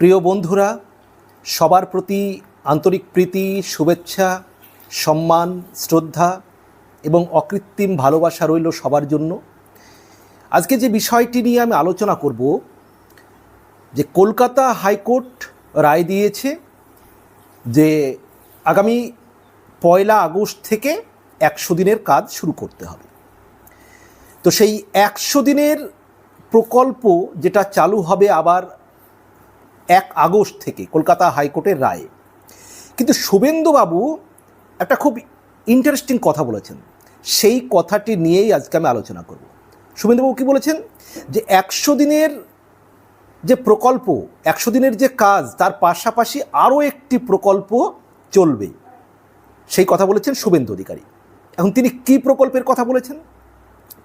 প্রিয় বন্ধুরা, সবার প্রতি আন্তরিক প্রীতি, শুভেচ্ছা, সম্মান, শ্রদ্ধা এবং অকৃত্রিম ভালোবাসা রইল সবার জন্য। আজকে যে বিষয়টি নিয়ে আমি আলোচনা করব, যে কলকাতা হাইকোর্ট রায় দিয়েছে যে আগামী পয়লা আগস্ট থেকে একশো দিনের কাজ শুরু করতে হবে। তো সেই একশো দিনের প্রকল্প যেটা চালু হবে আবার এক আগস্ট থেকে কলকাতা হাইকোর্টের রায়ে। কিন্তু শুভেন্দুবাবু একটা খুব ইন্টারেস্টিং কথা বলেছেন। সেই কথাটি নিয়েই আজকে আমি আলোচনা করব। শুভেন্দুবাবু কি বলেছেন? যে একশো দিনের যে প্রকল্প, একশো দিনের যে কাজ, তার পাশাপাশি আরও একটি প্রকল্প চলবে। সেই কথা বলেছেন শুভেন্দু অধিকারী। এখন তিনি কি প্রকল্পের কথা বলেছেন?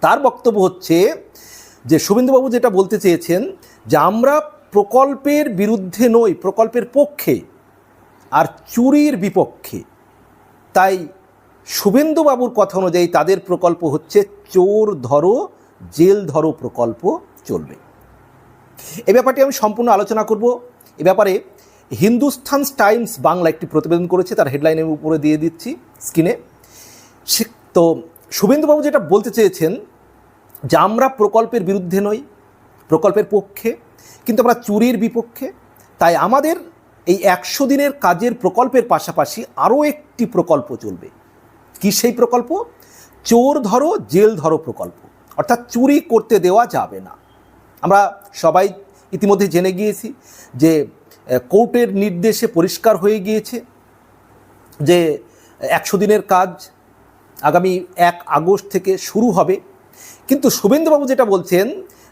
তার বক্তব্য হচ্ছে যে শুভেন্দুবাবু যেটা বলতে চেয়েছেন যে আমরা প্রকল্পের বিরুদ্ধে নই প্রকল্পের পক্ষে আর চুরির বিপক্ষে। তাই শুভেন্দুবাবুর কথা অনুযায়ী তাদের প্রকল্প হচ্ছে চোর ধরো, জেল ধরো প্রকল্প চলবে। এ ব্যাপারটি আমি সম্পূর্ণ আলোচনা করব। এ ব্যাপারে হিন্দুস্থান টাইমস বাংলা একটি প্রতিবেদন করেছে, তার হেডলাইনের উপরে দিয়ে দিচ্ছি স্ক্রিনে। তো শুভেন্দুবাবু যেটা বলতে চেয়েছেন যে আমরা প্রকল্পের বিরুদ্ধে নই প্রকল্পের পক্ষে, কিন্তু আমরা চুরির বিপক্ষে। তাই আমাদের এই একশো দিনের কাজের প্রকল্পের পাশাপাশি আরও একটি প্রকল্প চলবে। কি সেই প্রকল্প? চোর ধরো, জেল ধরো প্রকল্প। অর্থাৎ চুরি করতে দেওয়া যাবে না। আমরা সবাই ইতিমধ্যে জেনে গিয়েছি যে কোর্টের নির্দেশে পরিষ্কার হয়ে গিয়েছে যে, একশো দিনের কাজ আগামী এক আগস্ট থেকে শুরু হবে। কিন্তু শুভেন্দুবাবু যেটা বলছেন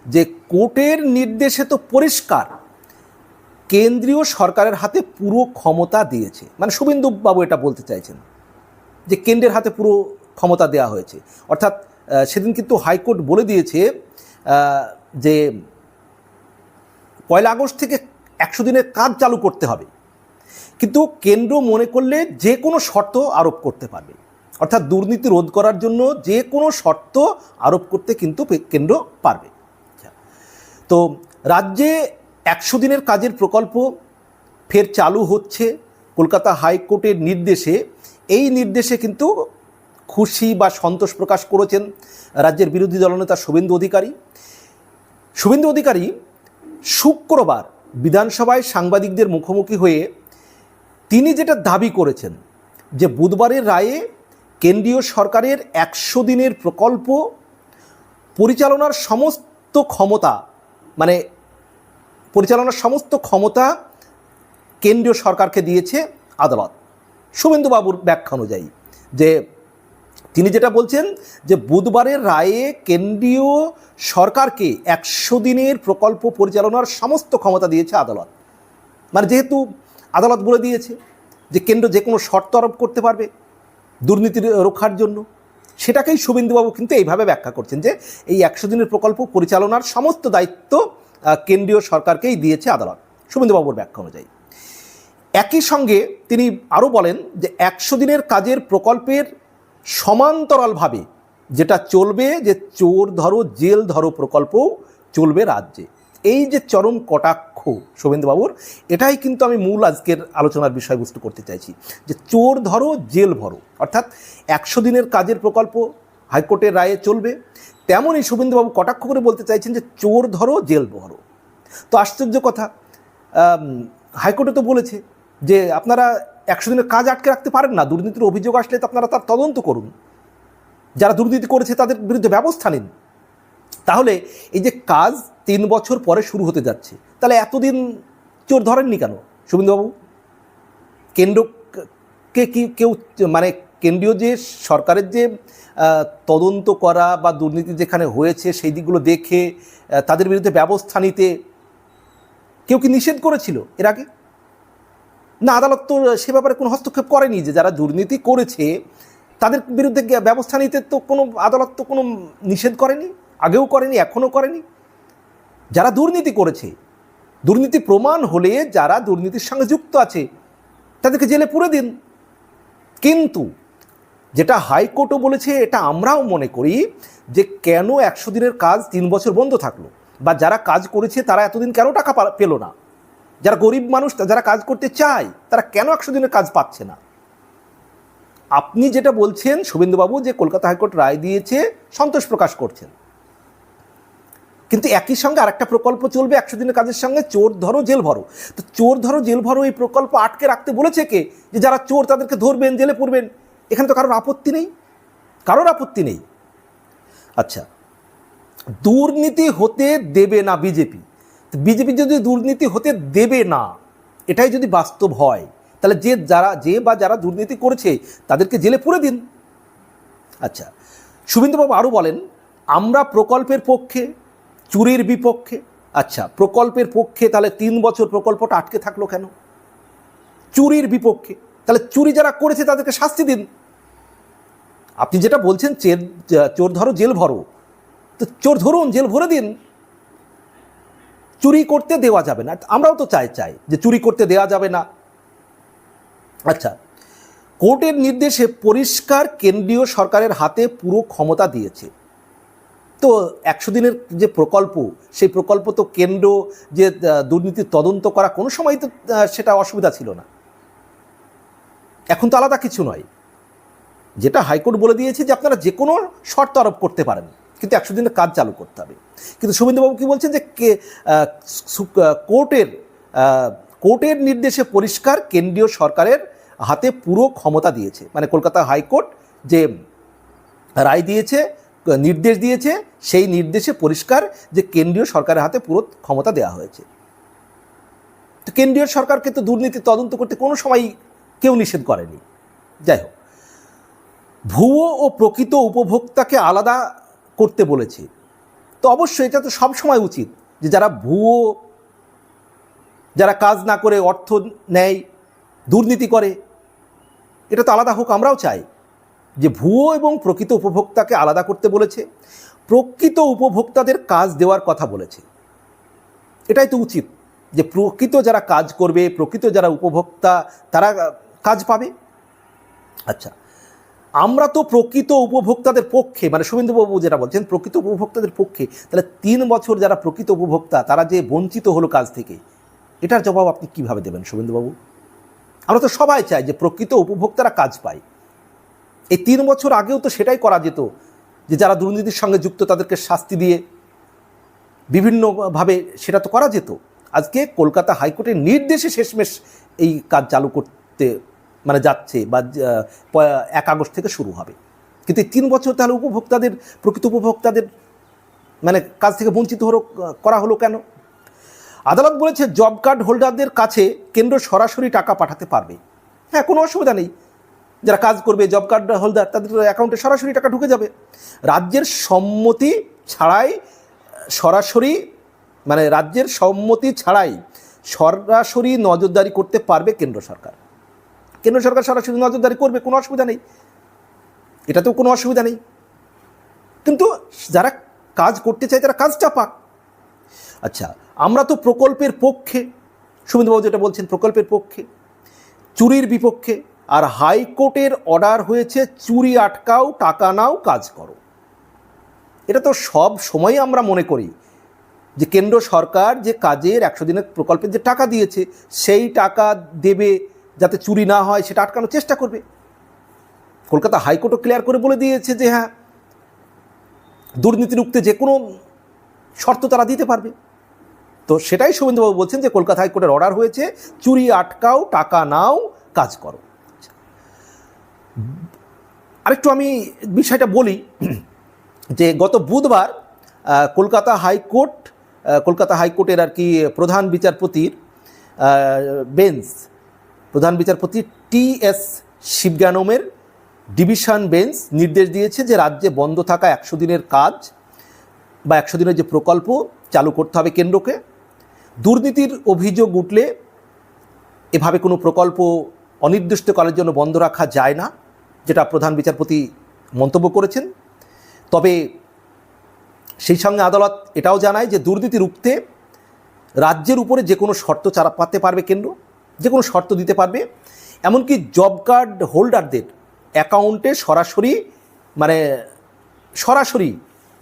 যে কোর্টের নির্দেশে তো পরিষ্কার। কেন্দ্রীয় সরকারের হাতে পুরো ক্ষমতা দিয়েছে। মানে শুভেন্দুবাবু এটা বলতে চাইছেন যে কেন্দ্রের হাতে পুরো ক্ষমতা দেওয়া হয়েছে। অর্থাৎ সেদিন কিন্তু হাইকোর্ট বলে দিয়েছে যে পয়লা আগস্ট থেকে একশো দিনের কাজ চালু করতে হবে। কিন্তু কেন্দ্র মনে করলে যে কোনো শর্ত আরোপ করতে পারবে। অর্থাৎ দুর্নীতি রোধ করার জন্য যে কোনো শর্ত আরোপ করতে কিন্তু কেন্দ্র পারবে। তো রাজ্যে একশো দিনের কাজের প্রকল্প ফের চালু হচ্ছে। কলকাতা হাইকোর্টের নির্দেশে, এই নির্দেশে কিন্তু খুশি বা সন্তোষ প্রকাশ করেছেন রাজ্যের বিরোধী দলনেতা শুভেন্দু অধিকারী। শুভেন্দু অধিকারী শুক্রবার বিধানসভায় সাংবাদিকদের মুখোমুখি হয়ে তিনি যেটা দাবি করেছেন যে বুধবারের রায়ে কেন্দ্রীয় সরকারের একশো দিনের প্রকল্প পরিচালনার সমস্ত ক্ষমতা মানে পরিচালনার সমস্ত ক্ষমতা কেন্দ্রীয় সরকারকে দিয়েছে আদালত। শুভেন্দুবাবুর ব্যাখ্যা অনুযায়ী যে তিনি যেটা বলছেন যে বুধবারের রায়ে কেন্দ্রীয় সরকারকে একশো দিনের প্রকল্প পরিচালনার সমস্ত ক্ষমতা দিয়েছে আদালত। মানে যেহেতু আদালত বলে দিয়েছে যে কেন্দ্র যে কোনো শর্ত আরোপ করতে পারবে দুর্নীতি রক্ষার জন্য। সেটাকেই শুভেন্দুবাবু কিন্তু এইভাবে ব্যাখ্যা করছেন যে এই একশো দিনের প্রকল্প পরিচালনার সমস্ত দায়িত্ব কেন্দ্রীয় সরকারকেই দিয়েছে আদালত। শুভেন্দুবাবুর ব্যাখ্যা অনুযায়ী। একই সঙ্গে তিনি আরও বলেন যে একশো দিনের কাজের প্রকল্পের সমান্তরালভাবে যেটা চলবে, যে চোর ধরো, জেল ধরো প্রকল্পও চলবে রাজ্যে। এই যে চরম কটাক্ষ শুভেন্দুবাবুর, এটাই কিন্তু আমি মূল আজকের আলোচনার বিষয়বস্তু করতে চাইছি। যে চোর ধরো, জেল ভরো। অর্থাৎ একশো দিনের কাজের প্রকল্প হাইকোর্টের রায়ে চলবে। তেমনই শুভেন্দুবাবু কটাক্ষ করে বলতে চাইছেন যে চোর ধরো, জেল ভরো। তো আশ্চর্য কথা। হাইকোর্টে তো বলেছে যে আপনারা একশো দিনের কাজ আটকে রাখতে পারেন না। দুর্নীতির অভিযোগ আসলে তো আপনারা তার তদন্ত করুন। যারা দুর্নীতি করেছে তাদের বিরুদ্ধে ব্যবস্থা নিন। তাহলে এই যে কাজ তিন বছর পরে শুরু হতে যাচ্ছে। তাহলে এতদিন চোর ধরেননি কেন? শুভেন্দুবাবু কেন্দ্রকে কি কেউ মানে কেন্দ্রীয় যে সরকারের যে তদন্ত করা বা দুর্নীতি যেখানে হয়েছে সেই দিকগুলো দেখে তাদের বিরুদ্ধে ব্যবস্থা নিতে কেউ কি নিষেধ করেছিল এর আগে? না, আদালত তো সে ব্যাপারে কোনো হস্তক্ষেপ করেনি যে যারা দুর্নীতি করেছে, তাদের বিরুদ্ধে ব্যবস্থা নিতে তো কোনো, আদালত তো কোনো নিষেধ করেনি, আগেও করেনি, এখনও করেনি? যারা দুর্নীতি করেছে, দুর্নীতি প্রমাণ হলে যারা দুর্নীতির সঙ্গে যুক্ত আছে, তাদেরকে জেলে পুরে দিন। কিন্তু যেটা হাইকোর্টও বলেছে, এটা আমরাও মনে করি যে কেন একশো দিনের কাজ তিন বছর বন্ধ থাকল? বা যারা কাজ করেছে, তারা এতদিন কেন টাকা পেল না? যারা গরিব মানুষ, যারা কাজ করতে চায়, তারা কেন একশো দিনের কাজ পাচ্ছে না? আপনি যেটা বলছেন, শুভেন্দুবাবু যে কলকাতা হাইকোর্ট রায় দিয়েছে, সন্তোষ প্রকাশ করছেন। কিন্তু একই সঙ্গে আরেকটা প্রকল্প চলবে একশো দিনের কাজের সঙ্গে, চোর ধরো, জেল ভরো। তো চোর ধরো, জেল ভরো, এই প্রকল্প আটকে রাখতে বলেছে কে? যে যারা চোর তাদেরকে ধরবেন, জেলে পড়বেন, এখানে তো কারোর আপত্তি নেই। কারোর আপত্তি নেই। আচ্ছা দুর্নীতি হতে দেবে না বিজেপি। বিজেপি যদি দুর্নীতি হতে দেবে না, এটাই যদি বাস্তব হয়, তাহলে যে যারা, যে বা যারা দুর্নীতি করেছে, তাদেরকে জেলে পুরে দিন। আচ্ছা শুভেন্দুবাবু আরও বলেন, আমরা প্রকল্পের পক্ষে চুরির বিপক্ষে? আচ্ছা প্রকল্পের পক্ষে তাহলে তিন বছর প্রকল্পটা আটকে থাকল কেন? চুরির বিপক্ষে। তাহলে চুরি যারা করেছে তাদেরকে শাস্তি দিন। আপনি যেটা বলছেন, চের চোর ধরো, জেল ভরো। তো চোর ধরুন, জেল ভরে দিন। চুরি করতে দেওয়া যাবে না। আমরাও তো চাই চাই যে চুরি করতে দেওয়া যাবে না। আচ্ছা কোর্টের নির্দেশে পরিষ্কার কেন্দ্রীয় সরকারের হাতে পুরো ক্ষমতা দিয়েছে। তো একশো দিনের যে প্রকল্প, সেই প্রকল্প তো কেন্দ্র যে দুর্নীতির তদন্ত করা কোনো সময় তো সেটা অসুবিধা ছিল না। এখন তো আলাদা কিছু নয়। যেটা হাইকোর্ট বলে দিয়েছে যে আপনারা যে কোনো শর্ত আরোপ করতে পারেন, কিন্তু একশো দিনের কাজ চালু করতে হবে। কিন্তু শুভেন্দুবাবু কি বলছেন যে কে কোর্টের কোর্টের নির্দেশে পরিষ্কার কেন্দ্রীয় সরকারের হাতে পুরো ক্ষমতা দিয়েছে। মানে কলকাতা হাইকোর্ট যে রায় দিয়েছে নির্দেশ দিয়েছে, সেই নির্দেশে পরিষ্কার যে কেন্দ্রীয় সরকারের হাতে পুরো ক্ষমতা দেওয়া হয়েছে। তো কেন্দ্রীয় সরকারকে তো দুর্নীতি তদন্ত করতে কোনো সময় কেউ নিষেধ করেনি। যাই হোক, ভুয়ো ও প্রকৃত উপভোক্তাকে আলাদা করতে বলেছে। তো অবশ্যই এটা তো সবসময় উচিত যে যারা ভুয়ো, যারা কাজ না করে অর্থ নেয়, দুর্নীতি করে, এটা তো আলাদা হোক, আমরাও চাই। যে ভুয়ো এবং প্রকৃত উপভোক্তাকে আলাদা করতে বলেছে, প্রকৃত উপভোক্তাদের কাজ দেওয়ার কথা বলেছে। এটাই তো উচিত যে প্রকৃত যারা কাজ করবে, প্রকৃত যারা উপভোক্তা, তারা কাজ পাবে। আচ্ছা আমরা তো প্রকৃত উপভোক্তাদের পক্ষে মানে শুভেন্দুবাবু যেটা বলছেন, প্রকৃত উপভোক্তাদের পক্ষে, তাহলে তিন বছর যারা প্রকৃত উপভোক্তা, তারা যে বঞ্চিত হলো কাজ থেকে, এটার জবাব আপনি কীভাবে দেবেন শুভেন্দুবাবু? আমরা তো সবাই চাই যে প্রকৃত উপভোক্তারা কাজ পায়। এই তিন বছর আগেও তো সেটাই করা যেত যে যারা দুর্নীতির সঙ্গে যুক্ত তাদেরকে শাস্তি দিয়ে বিভিন্নভাবে সেটা তো করা যেত। আজকে কলকাতা হাইকোর্টের নির্দেশে শেষমেশ এই কাজ চালু করতে মানে যাচ্ছে বা এক আগস্ট থেকে শুরু হবে। কিন্তু এই তিন বছর তাহলে উপভোক্তাদের, প্রকৃত উপভোক্তাদের মানে কাজ থেকে বঞ্চিত হলো, করা হলো কেন? আদালত বলেছে, জব কার্ড হোল্ডারদের কাছে কেন্দ্র সরাসরি টাকা পাঠাতে পারবে। হ্যাঁ কোনো অসুবিধা নেই। যারা কাজ করবে জব কার্ড হোল্ডার তাদের অ্যাকাউন্টে সরাসরি টাকা ঢুকে যাবে। রাজ্যের সম্মতি ছাড়াই সরাসরি মানে রাজ্যের সম্মতি ছাড়াই সরাসরি নজরদারি করতে পারবে কেন্দ্র সরকার। কেন্দ্র সরকার সরাসরি নজরদারি করবে, কোনো অসুবিধা নেই। এটাতেও কোনো অসুবিধা নেই। কিন্তু যারা কাজ করতে চায়, তারা কাজটা পাক। আচ্ছা আমরা তো প্রকল্পের পক্ষে, সুমিতবাবু যেটা বলছেন, প্রকল্পের পক্ষে, চুরির বিপক্ষে আর হাইকোর্টের অর্ডার হয়েছে, চুরি আটকাও, টাকা নাও, কাজ করো। এটা তো সব সময় আমরা মনে করি যে কেন্দ্র সরকার যে কাজের একশো দিনের প্রকল্পের যে টাকা দিয়েছে, সেই টাকা দেবে যাতে চুরি না হয়, সেটা আটকানোর চেষ্টা করবে। কলকাতা হাইকোর্টও ক্লিয়ার করে বলে দিয়েছে যে হ্যাঁ দুর্নীতি রুখতে যে কোনো শর্ত তারা দিতে পারবে। তো সেটাই শুভেন্দুবাবু বলছেন যে কলকাতা হাইকোর্টের অর্ডার হয়েছে, চুরি আটকাও, টাকা নাও, কাজ করো। আরেকটু আমি বিষয়টা বলি, যে গত বুধবার কলকাতা হাইকোর্ট কলকাতা হাইকোর্টের আর কি প্রধান বিচারপতির বেঞ্চ, প্রধান বিচারপতি টি এস শিবজ্ঞানমের ডিভিশন বেঞ্চ নির্দেশ দিয়েছে যে রাজ্যে বন্ধ থাকা একশো দিনের কাজ বা একশো দিনের যে প্রকল্প চালু করতে হবে কেন্দ্রকে। দুর্নীতির অভিযোগ উঠলে এভাবে কোনো প্রকল্প অনির্দিষ্টকালের জন্য বন্ধ রাখা যায় না। যেটা প্রধান বিচারপতি মন্তব্য করেছেন। তবে সেই সঙ্গে আদালত এটাও জানায় যে দুর্নীতি রুখতে রাজ্যের উপরে যে কোনো শর্ত চাপাতে পারবে কেন্দ্র, যে কোনো শর্ত দিতে পারবে। এমনকি জব কার্ড হোল্ডারদের অ্যাকাউন্টে সরাসরি মানে সরাসরি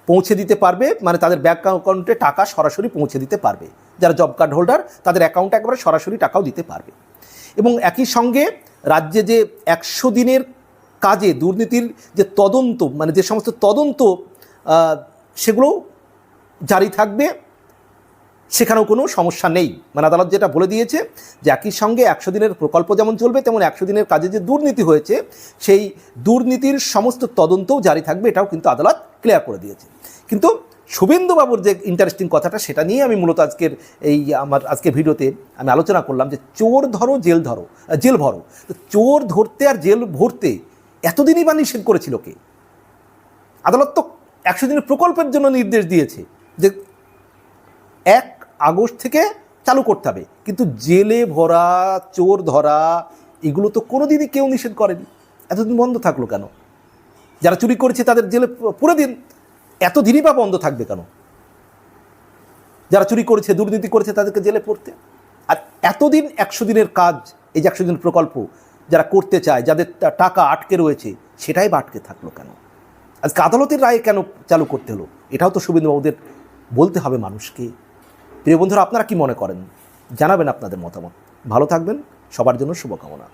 পৌঁছে দিতে পারবে মানে তাদের ব্যাঙ্ক অ্যাকাউন্টে টাকা সরাসরি পৌঁছে দিতে পারবে। যারা জব কার্ড হোল্ডার, তাদের অ্যাকাউন্টে একেবারে সরাসরি টাকাও দিতে পারবে। এবং একই সঙ্গে রাজ্যে যে একশো দিনের কাজে, দুর্নীতির যে তদন্ত মানে যে সমস্ত তদন্ত সেগুলো জারি থাকবে, সেখানেও কোনো সমস্যা নেই। মানে আদালত যেটা বলে দিয়েছে যে একই সঙ্গে একশো দিনের প্রকল্প যেমন চলবে, তেমন একশো দিনের কাজে যে দুর্নীতি হয়েছে, সেই দুর্নীতির সমস্ত তদন্তও জারি থাকবে, এটাও কিন্তু আদালত ক্লিয়ার করে দিয়েছে। কিন্তু শুভেন্দুবাবুর যে ইন্টারেস্টিং কথাটা, সেটা নিয়ে আমি মূলত আজকের এই আমার আজকে ভিডিওতে আমি আলোচনা করলাম যে চোর ধরো, জেল ধরো জেল ভরো। চোর ধরতে আর জেল ভরতে এতদিনই বা নিষেধ করেছিল কে? আদালত তো একশো দিনের প্রকল্পের জন্য নির্দেশ দিয়েছে যে এক আগস্ট থেকে চালু করতে হবে। কিন্তু জেলে ভরা, চোর ধরা, এগুলো তো কোনো দিনই কেউ নিষেধ করেনি। এতদিন বন্ধ থাকল কেন? যারা চুরি করেছে তাদের জেলে পুরো দিন। এতদিনই বা বন্ধ থাকবে কেন? যারা চুরি করেছে, দুর্নীতি করেছে তাদেরকে জেলে পড়তে। আর এতদিন একশো দিনের কাজ, এই যে একশো দিনের প্রকল্প যারা করতে চায়, যাদের টাকা আটকে রয়েছে, সেটাই বা আটকে থাকল কেন? আজকে আদালতের রায় কেন চালু করতে হলো? এটাও তো শুভেন্দুবাবুদের বলতে হবে মানুষকে। প্রিয় বন্ধুরা, আপনারা কি মনে করেন? জানাবেন আপনাদের মতামত। ভালো থাকবেন, সবার জন্য শুভকামনা।